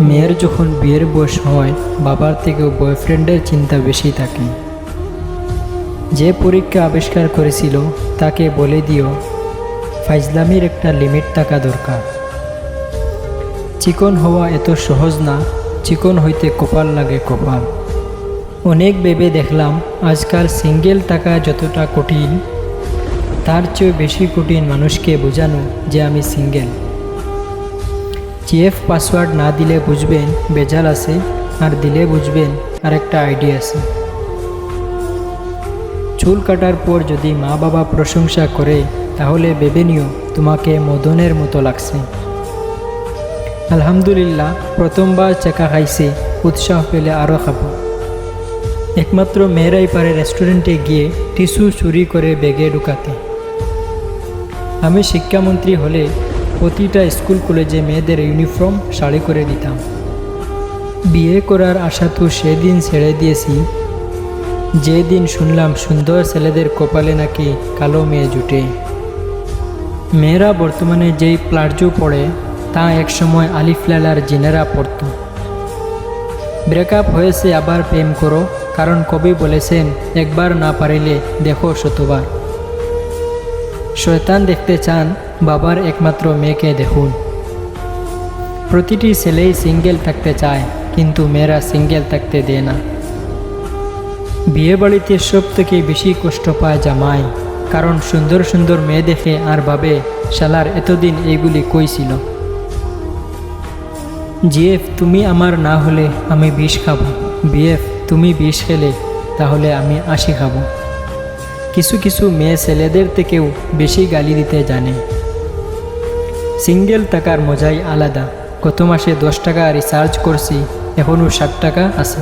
মেয়ের যখন বিয়ের বয়স হয়, বাবার থেকেও বয়ফ্রেন্ডের চিন্তা বেশি থাকে। যে পরীক্ষা আবিষ্কার করেছিল, তাকে বলে দিও, ফাইজলামির একটা লিমিট থাকা দরকার। চিকন হওয়া এত সহজ না, চিকন হইতে কপাল লাগে কপাল। অনেক ভেবে দেখলাম, আজকাল সিঙ্গেল টাকা যতটা কঠিন, তার চেয়ে বেশি কঠিন মানুষকে বোঝানো যে আমি সিঙ্গেল। জিএফ পাসওয়ার্ড না দিলে বুঝবেন বেজাল আছে, আর দিলে বুঝবেন আর একটা আইডি আছে। চুল কাটার পর যদি মা বাবা প্রশংসা করে, তাহলে ভেবে তোমাকে মদনের মতো লাগছে। আলহামদুলিল্লাহ, প্রথমবার চেকা খাইছে, উৎসাহ পেলে আরও খাব। একমাত্র মেয়েরাই পারে রেস্টুরেন্টে গিয়ে টিস্যু চুরি করে ব্যাগে ঢুকাতে। আমি শিক্ষামন্ত্রী হলে প্রতিটা স্কুল কলেজে মেয়েদের ইউনিফর্ম শাড়ি করে দিতাম। বিয়ে করার আশা তো সেদিন ছেড়ে দিয়েছি। যেদিন শুনলাম সুন্দর ছেলেদের কপালে নাকি কালো মেয়ে জুটে। মেয়েরা বর্তমানে যেই প্লার্জো পড়ে তা একসময় আলিফ লালার জিনেরা পড়ত ব্রেকআপ হয়েছে, আবার প্রেম করো, কারণ কবি বলেছেন, একবার না পারিলে দেখো শতবার। শয়তান দেখতে চান বাবার একমাত্র মেয়েকে দেখুন। প্রতিটি ছেলেই সিঙ্গেল থাকতে চায়, কিন্তু মেয়েরা সিঙ্গেল থাকতে দেয় না। বিয়ে বাড়িতে সব থেকে বেশি কষ্ট পায় জামাই, কারণ সুন্দর সুন্দর মেয়ে দেখে আর ভাবে, শালার, এতদিন এইগুলি কই ছিল? জিএফ, তুমি আমার না হলে আমি বিষ খাব। বিএফ, তুমি বিষ খেলে, তাহলে আমি আশি খাব। কিছু কিছু মেয়ে ছেলেদের থেকেও বেশি গালি দিতে জানে। সিঙ্গেল টাকার মজাই আলাদা। গত মাসে দশ টাকা রিচার্জ করছি এখনও ষাট টাকা আছে।